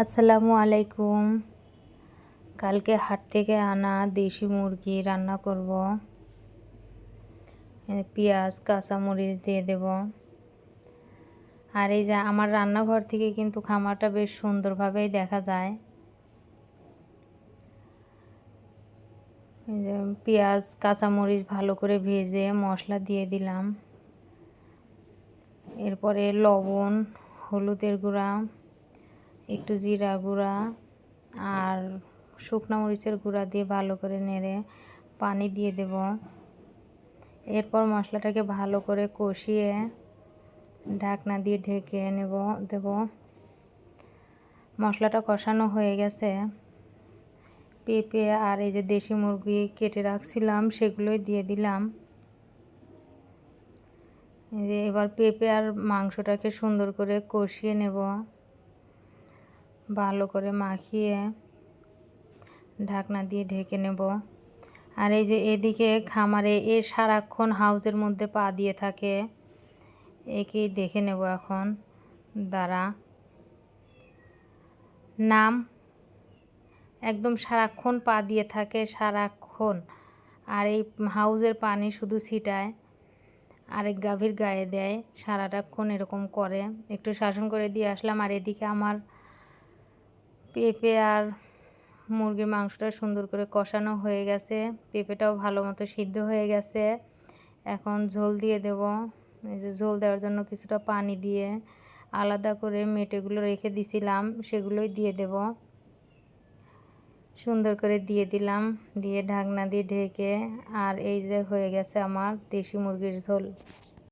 আসসালামু আলাইকুম। কালকে হাট থেকে আনা দেশি মুরগি রান্না করব। পেঁয়াজ, কাঁচামরিচ দিয়ে দেব। আর এই যে আমার রান্নাঘর থেকে কিন্তু খামারটা বেশ সুন্দরভাবেই দেখা যায়। পেঁয়াজ, কাঁচামরিচ ভালো করে ভেজে মশলা দিয়ে দিলাম। এরপরে লবণ, হলুদের গুঁড়া একটু জিরা গুঁড়া আর শুকনো মরিচের গুঁড়া দিয়ে ভালো করে নেড়ে পানি দিয়ে দেব। এরপর মশলাটাকে ভালো করে কষিয়ে ঢাকনা দিয়ে ঢেকে নেব, দেব। মশলাটা কষানো হয়ে গেছে। পেঁপে আর এই যে দেশি মুরগি কেটে রাখছিলাম, সেগুলোই দিয়ে দিলাম। এবার পেঁপে আর মাংসটাকে সুন্দর করে কষিয়ে নেব। ভালো করে মাখিয়ে ঢাকনা দিয়ে ঢেকে নেব। আর এই যে এদিকে খামারে এ সারাক্ষণ হাউজের মধ্যে পা দিয়ে থাকে, একেই দেখে নেব এখন। দ্বারা নাম। একদম সারাক্ষণ পা দিয়ে থাকে, সারাক্ষণ। আর এই হাউজের পানি শুধু ছিটায় আরেক গাভীর গায়ে দেয় সারাটাক্ষণ এরকম করে। একটু শাসন করে দিয়ে আসলাম, আর এদিকে আমার পেঁপে আর মুরগির মাংসটা সুন্দর করে কষানো হয়ে গেছে। পেঁপেটাও ভালো মতো সিদ্ধ হয়ে গেছে। এখন ঝোল দিয়ে দেব। এই যে ঝোল দেওয়ার জন্য কিছুটা পানি দিয়ে আলাদা করে মেটেগুলো রেখে দিছিলাম, সেগুলোই দিয়ে দেব। সুন্দর করে দিয়ে দিলাম, দিয়ে ঢাকনা দিয়ে ঢেকে, আর এই যে হয়ে গেছে আমার দেশি মুরগির ঝোল।